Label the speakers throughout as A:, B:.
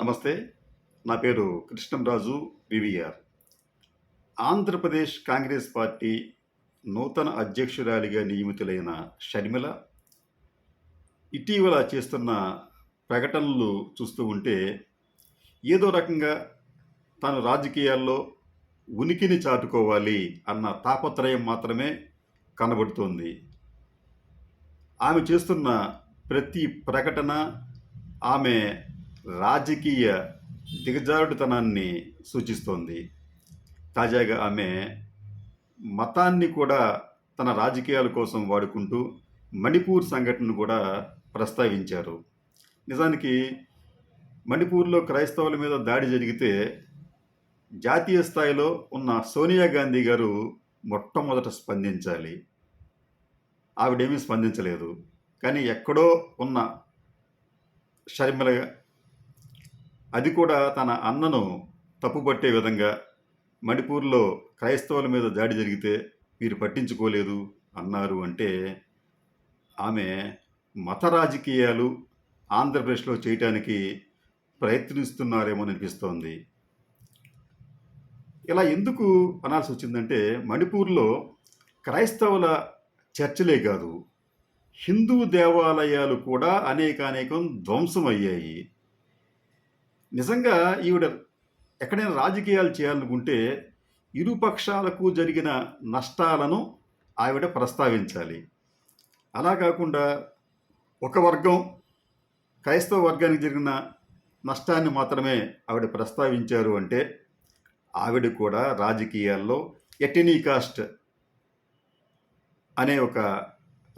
A: నమస్తే నా పేరు Krishnamraju V V R. Andhra Pradesh Congress party నూతన అధ్యక్షురాలిగా నియమితులైన షర్మిల ఇటీవల చేస్తున్న ప్రకటనలు చూస్తూ ఉంటే ఏదో రకంగా తాను రాజకీయాల్లో ఉనికిని చాటుకోవాలి అన్న తాపత్రయం మాత్రమే కనబడుతోంది. ఆమె చేస్తున్న ప్రతి ప్రకటన ఆమె రాజకీయ దిగజారుడుతనాన్ని సూచిస్తోంది. తాజాగా ఆమె మతాన్ని కూడా తన రాజకీయాల కోసం వాడుకుంటూ మణిపూర్ సంఘటనను కూడా ప్రస్తావించారు. నిజానికి మణిపూర్లో క్రైస్తవుల మీద దాడి జరిగితే జాతీయ స్థాయిలో ఉన్న సోనియా గాంధీ గారు మొట్టమొదట స్పందించాలి. ఆవిడేమీ స్పందించలేదు. కానీ ఎక్కడో ఉన్న షర్మిల అది కూడా తన అన్నను తప్పుపట్టే విధంగా మణిపూర్లో క్రైస్తవుల మీద దాడి జరిగితే మీరు పట్టించుకోలేదు అన్నారు అంటే ఆమె మత రాజకీయాలు ఆంధ్రప్రదేశ్లో చేయటానికి ప్రయత్నిస్తున్నారేమో అనిపిస్తోంది. ఇలా ఎందుకు అనాల్సి వచ్చిందంటే మణిపూర్లో క్రైస్తవుల చర్చలే కాదు హిందూ దేవాలయాలు కూడా అనేకానేకం ధ్వంసమయ్యాయి. నిజంగా ఈవిడ ఎక్కడైనా రాజకీయాలు చేయాలనుకుంటే ఇరు పక్షాలకు జరిగిన నష్టాలను ఆవిడ ప్రస్తావించాలి. అలా కాకుండా ఒక వర్గం క్రైస్తవ వర్గానికి జరిగిన నష్టాన్ని మాత్రమే ఆవిడ ప్రస్తావించారు అంటే ఆవిడ కూడా రాజకీయాల్లో ఎటెనీ కాస్ట్ అనే ఒక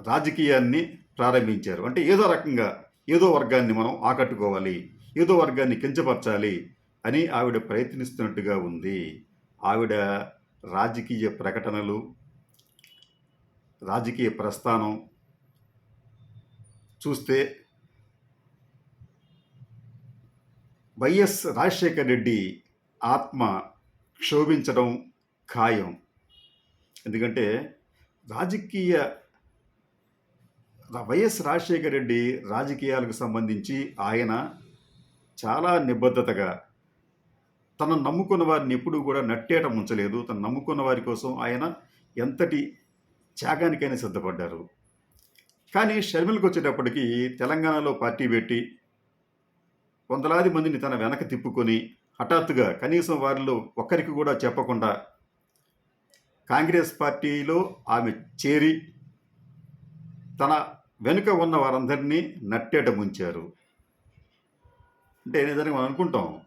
A: రాజకీయాన్ని ప్రారంభించారు. అంటే ఏదో రకంగా ఏదో వర్గాన్ని మనం ఆకట్టుకోవాలి. ఏదో వర్గాన్ని కించపరచాలి అని ఆవిడ ప్రయత్నిస్తున్నట్టుగా ఉంది. ఆవిడ రాజకీయ ప్రకటనలు రాజకీయ ప్రస్థానం చూస్తే వైఎస్ రాజశేఖర్ రెడ్డి ఆత్మ క్షోభించడం ఖాయం. ఎందుకంటే రాజకీయ వైఎస్ రాజశేఖర రెడ్డి రాజకీయాలకు సంబంధించి ఆయన చాలా నిబద్ధతగా తను నమ్ముకున్న వారిని ఎప్పుడూ కూడా నట్టేట ముంచలేదు. తను నమ్ముకున్న వారి కోసం ఆయన ఎంతటి త్యాగానికైనా సిద్ధపడ్డారు. కానీ షర్మిలకు వచ్చేటప్పటికి తెలంగాణలో పార్టీ పెట్టి వందలాది మందిని తన వెనక తిప్పుకొని హఠాత్తుగా కనీసం వారిలో ఒక్కరికి కూడా చెప్పకుండా కాంగ్రెస్ పార్టీలో ఆమె చేరి తన వెనుక ఉన్న వారందరినీ నట్టేట ముంచారు. అంటే నిజంగా మనం అనుకుంటాం?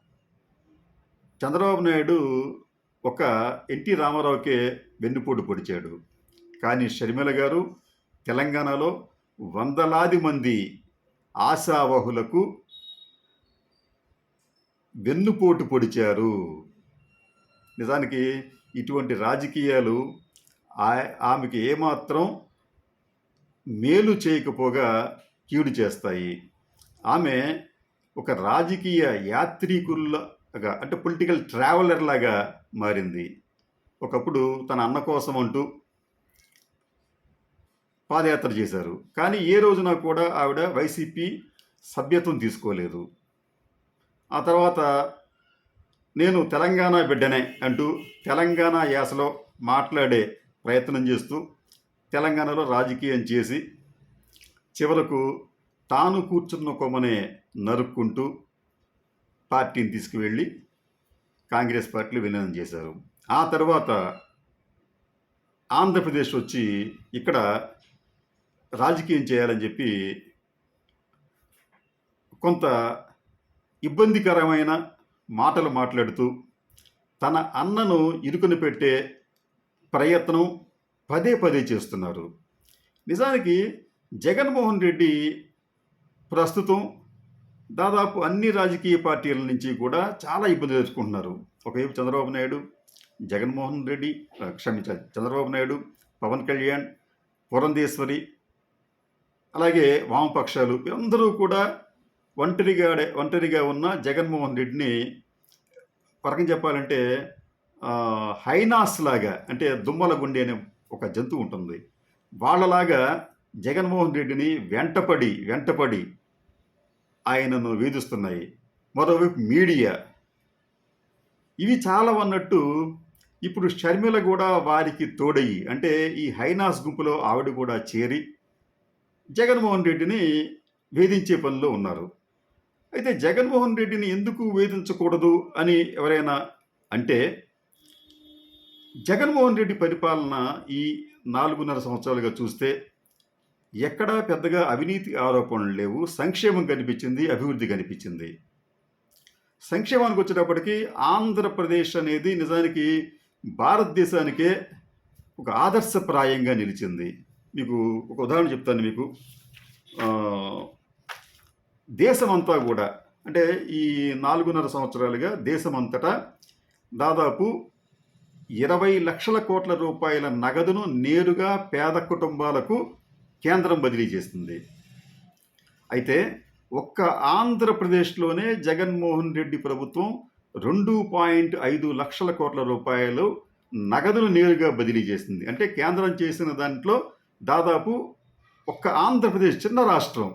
A: చంద్రబాబు నాయుడు ఒక ఎన్టీ రామారావుకే వెన్నుపోటు పొడిచాడు. కానీ షర్మిల గారు తెలంగాణలో వందలాది మంది ఆశావహులకు వెన్నుపోటు పొడిచారు. నిజానికి ఇటువంటి రాజకీయాలు ఆ- ఆమెకి ఏమాత్రం మేలు చేయకపోగా కీడు చేస్తాయి. ఆమె ఒక రాజకీయ యాత్రికుల్లాగా అంటే పొలిటికల్ ట్రావెలర్ లాగా మారింది. ఒకప్పుడు తన అన్న కోసం అంటూ పాదయాత్ర చేశారు. కానీ ఏ రోజున కూడా ఆవిడ వైసీపీ సభ్యత్వం తీసుకోలేదు. ఆ తర్వాత నేను తెలంగాణ బిడ్డనే అంటూ తెలంగాణ యాసలో మాట్లాడే ప్రయత్నం చేస్తూ తెలంగాణలో రాజకీయం చేసి చివరకు తాను కూర్చున్న కొమ్మనే నరుక్కుంటూ పార్టీని తీసుకువెళ్ళి కాంగ్రెస్ పార్టీలో విలీనం చేశారు. ఆ తర్వాత ఆంధ్రప్రదేశ్ వచ్చి ఇక్కడ రాజకీయం చేయాలని చెప్పి కొంత ఇబ్బందికరమైన మాటలు మాట్లాడుతూ తన అన్నను ఇరుకుని పెట్టే ప్రయత్నం పదే పదే చేస్తున్నారు. నిజానికి జగన్మోహన్ రెడ్డి ప్రస్తుతం దాదాపు అన్ని రాజకీయ పార్టీల నుంచి కూడా చాలా ఇబ్బంది తెచ్చుకుంటున్నారు ఒకవైపు చంద్రబాబు నాయుడు జగన్మోహన్ రెడ్డి ఆ, క్షమించాలి చంద్రబాబు నాయుడు పవన్ కళ్యాణ్ పురంధేశ్వరి అలాగే వామపక్షాలు అందరూ కూడా ఒంటరిగా ఒంటరిగా ఉన్న జగన్మోహన్ రెడ్డిని పరకం చెప్పాలంటే హైనాస్ లాగా అంటే దుమ్మల గుండె అనే ఒక జంతువు ఉంటుంది. వాళ్ళలాగా జగన్మోహన్ రెడ్డిని వెంటపడి వెంటపడి ఆయనను వేధిస్తున్నాయి. మరోవైపు మీడియా. ఇవి చాలా అన్నట్టు ఇప్పుడు షర్మిల కూడా వారికి తోడయ్యి అంటే ఈ హైనాస్ గుంపులో ఆవిడ కూడా చేరి జగన్మోహన్ రెడ్డిని వేధించే పనిలో ఉన్నారు. అయితే జగన్మోహన్ రెడ్డిని ఎందుకు వేధించకూడదు అని ఎవరైనా అంటే జగన్మోహన్ రెడ్డి పరిపాలన ఈ నాలుగున్నర సంవత్సరాలుగా చూస్తే ఎక్కడా పెద్దగా అవినీతి ఆరోపణలు లేవు. సంక్షేమం కనిపించింది అభివృద్ధి కనిపించింది. సంక్షేమానికి వచ్చేటప్పటికి ఆంధ్రప్రదేశ్ అనేది నిజానికి భారతదేశానికే ఒక ఆదర్శప్రాయంగా నిలిచింది. మీకు ఒక ఉదాహరణ చెప్తాను మీకు. దేశమంతా కూడా అంటే ఈ నాలుగున్నర సంవత్సరాలుగా దేశమంతటా దాదాపు ఇరవై లక్షల కోట్ల రూపాయల నగదును నేరుగా పేద కుటుంబాలకు కేంద్రం బదిలీ చేస్తుంది. అయితే ఒక్క ఆంధ్రప్రదేశ్లోనే జగన్మోహన్ రెడ్డి ప్రభుత్వం రెండు పాయింట్ ఐదు లక్షల కోట్ల రూపాయలు నగదును నేరుగా బదిలీ చేసింది. అంటే కేంద్రం చేసిన దాంట్లో దాదాపు ఒక్క ఆంధ్రప్రదేశ్ చిన్న రాష్ట్రం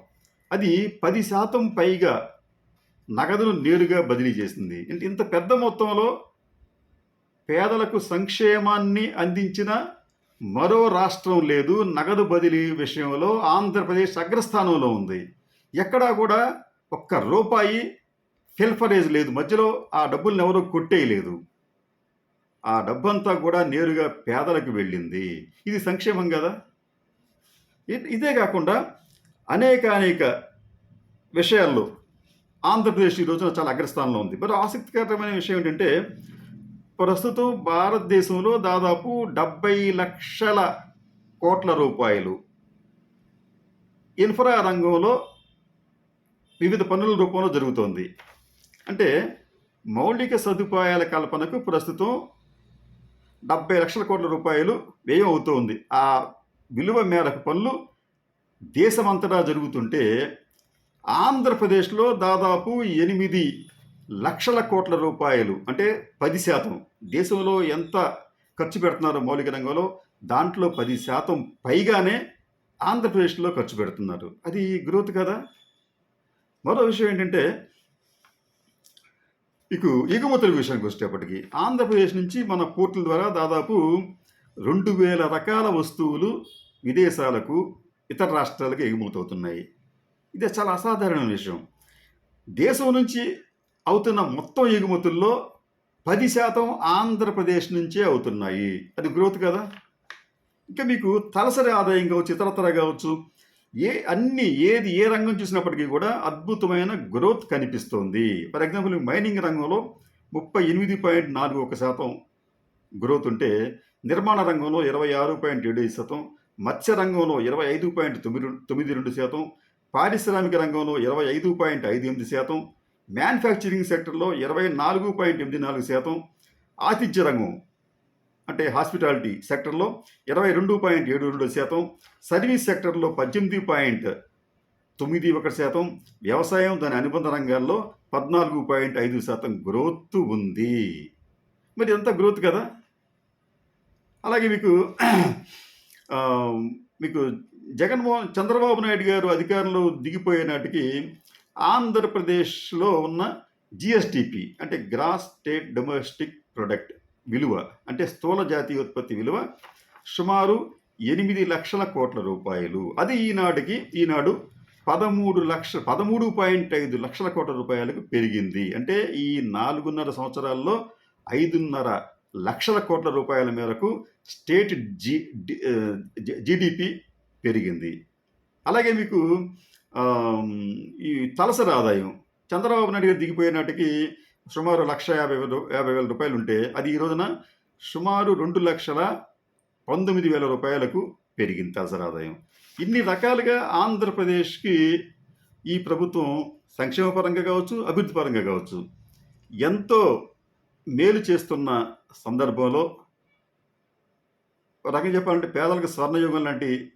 A: అది పది శాతం పైగా నగదును నేరుగా బదిలీ చేసింది. అంటే ఇంత పెద్ద మొత్తంలో పేదలకు సంక్షేమాన్ని అందించిన మరో రాష్ట్రం లేదు నగదు బదిలీ విషయంలో ఆంధ్రప్రదేశ్ అగ్రస్థానంలో ఉంది. ఎక్కడా కూడా ఒక్క రూపాయి ఫిల్ఫరేజ్ లేదు. మధ్యలో ఆ డబ్బుల్ని ఎవరో కొట్టేయలేదు. ఆ డబ్బంతా కూడా నేరుగా పేదలకు వెళ్ళింది. ఇది సంక్షేమం కదా? ఇదే కాకుండా అనేక అనేక విషయాల్లో ఆంధ్రప్రదేశ్ ఈ రోజున చాలా అగ్రస్థానంలో ఉంది. మరి ఆసక్తికరమైన విషయం ఏంటంటే ప్రస్తుతం భారతదేశంలో దాదాపు డెబ్బై లక్షల కోట్ల రూపాయలు ఇన్ఫ్రా రంగంలో వివిధ పనుల రూపంలో జరుగుతోంది. అంటే మౌలిక సదుపాయాల కల్పనకు ప్రస్తుతం డెబ్బై లక్షల కోట్ల రూపాయలు వ్యయం అవుతోంది. ఆ విలువ మేరకు పనులు దేశమంతటా జరుగుతుంటే ఆంధ్రప్రదేశ్లో దాదాపు ఎనిమిది లక్షల కోట్ల రూపాయలు అంటే పది శాతం. దేశంలో ఎంత ఖర్చు పెడుతున్నారో మౌలిక రంగంలో దాంట్లో పది శాతం పైగానే ఆంధ్రప్రదేశ్లో ఖర్చు పెడుతున్నారు. అది గ్రోత్ కదా? మరో విషయం ఏంటంటే ఇకు ఎగుమతుల విషయానికి వచ్చేటప్పటికి ఆంధ్రప్రదేశ్ నుంచి మన పోర్టుల ద్వారా దాదాపు రెండు వేల రకాల వస్తువులు విదేశాలకు ఇతర రాష్ట్రాలకు ఎగుమతవుతున్నాయి. ఇది చాలా అసాధారణ విషయం. దేశం నుంచి అవుతున్న మొత్తం ఎగుమతుల్లో పది శాతం ఆంధ్రప్రదేశ్ నుంచే అవుతున్నాయి. అది గ్రోత్ కదా? ఇంకా మీకు తలసరి ఆదాయం కావచ్చు ఇతరతర కావచ్చు ఏ అన్ని ఏది ఏ రంగం చూసినప్పటికీ కూడా అద్భుతమైన గ్రోత్ కనిపిస్తోంది. ఫర్ ఎగ్జాంపుల్ మైనింగ్ రంగంలో ముప్పై ఎనిమిది పాయింట్ నాలుగు ఒక శాతం గ్రోత్ ఉంటే నిర్మాణ రంగంలో ఇరవై ఆరు పాయింట్ ఏడు ఐదు శాతం మత్స్య రంగంలో ఇరవై ఐదు పాయింట్ తొమ్మిది తొమ్మిది రెండు శాతం పారిశ్రామిక రంగంలో ఇరవై ఐదు పాయింట్ ఐదు ఎనిమిది శాతం మ్యానుఫ్యాక్చరింగ్ సెక్టర్లో ఇరవై నాలుగు పాయింట్ ఎనిమిది నాలుగు శాతం ఆతిథ్య రంగం అంటే హాస్పిటాలిటీ సెక్టర్లో ఇరవై రెండు పాయింట్ ఏడు రెండు శాతం సర్వీస్ సెక్టర్లో పద్దెనిమిది పాయింట్ తొమ్మిది ఒకటి శాతం వ్యవసాయం దాని అనుబంధ రంగాల్లో పద్నాలుగు పాయింట్ ఐదు శాతం గ్రోత్ ఉంది. మరి ఎంత గ్రోత్ కదా? అలాగే మీకు మీకు జగన్మోహన్ చంద్రబాబు నాయుడు గారు అధికారంలో దిగిపోయే నాటికి ఆంధ్రప్రదేశ్లో ఉన్న జిఎస్టిపి అంటే గ్రాస్ స్టేట్ డొమెస్టిక్ ప్రొడక్ట్ విలువ అంటే స్థూల జాతీయ ఉత్పత్తి విలువ సుమారు ఎనిమిది లక్షల కోట్ల రూపాయలు. అది ఈనాటికి ఈనాడు పదమూడు లక్ష పదమూడు పాయింట్ ఐదు లక్షల కోట్ల రూపాయలకు పెరిగింది. అంటే ఈ నాలుగున్నర సంవత్సరాల్లో ఐదున్నర లక్షల కోట్ల రూపాయల మేరకు స్టేట్ జి జిడిపి పెరిగింది. అలాగే మీకు ఈ తలసరి ఆదాయం. చంద్రబాబు నాయుడు గారు దిగిపోయే నాటికి సుమారు లక్ష యాభై యాభై వేల రూపాయలు ఉంటే అది ఈ రోజున సుమారు రెండు లక్షల పంతొమ్మిది వేల రూపాయలకు పెరిగింది తలసరి ఆదాయం. ఇన్ని రకాలుగా ఆంధ్రప్రదేశ్కి ఈ ప్రభుత్వం సంక్షేమ పరంగా కావచ్చు అభివృద్ధి పరంగా కావచ్చు ఎంతో మేలు చేస్తున్న సందర్భంలో ఒక రకంగా చెప్పాలంటే పేదలకు స్వర్ణయుగం లాంటి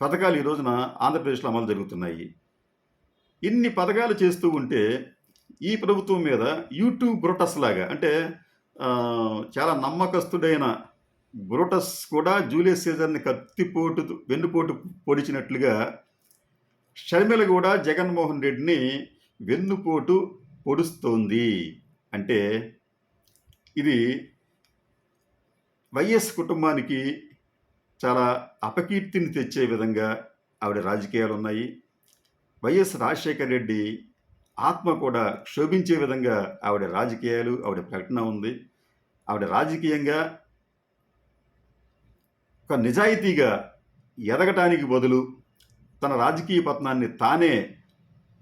A: పథకాలు ఈ రోజున ఆంధ్రప్రదేశ్లో అమలు జరుగుతున్నాయి. ఇన్ని పథకాలు చేస్తూ ఉంటే ఈ ప్రభుత్వం మీద యూట్యూబ్ బ్రోటస్ లాగా అంటే చాలా నమ్మకస్తుడైన బ్రోటస్ కూడా జూలియస్ సీజర్ని కత్తిపోటు వెన్నుపోటు పొడిచినట్లుగా షర్మిల కూడా జగన్మోహన్ రెడ్డిని వెన్నుపోటు పొడుస్తోంది. అంటే ఇది వైఎస్ కుటుంబానికి చాలా అపకీర్తిని తెచ్చే విధంగా ఆవిడ రాజకీయాలు ఉన్నాయి వైఎస్ రాజశేఖర్ రెడ్డి ఆత్మ కూడా క్షోభించే విధంగా ఆవిడ రాజకీయాలు ఆవిడ ప్రకటన ఉంది. ఆవిడ రాజకీయంగా ఒక నిజాయితీగా ఎదగటానికి బదులు తన రాజకీయ పతనాన్ని తానే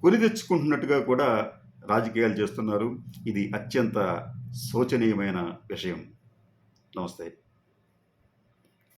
A: కొని తెచ్చుకుంటున్నట్టుగా కూడా రాజకీయాలు చేస్తున్నారు. ఇది అత్యంత శోచనీయమైన విషయం. నమస్తే.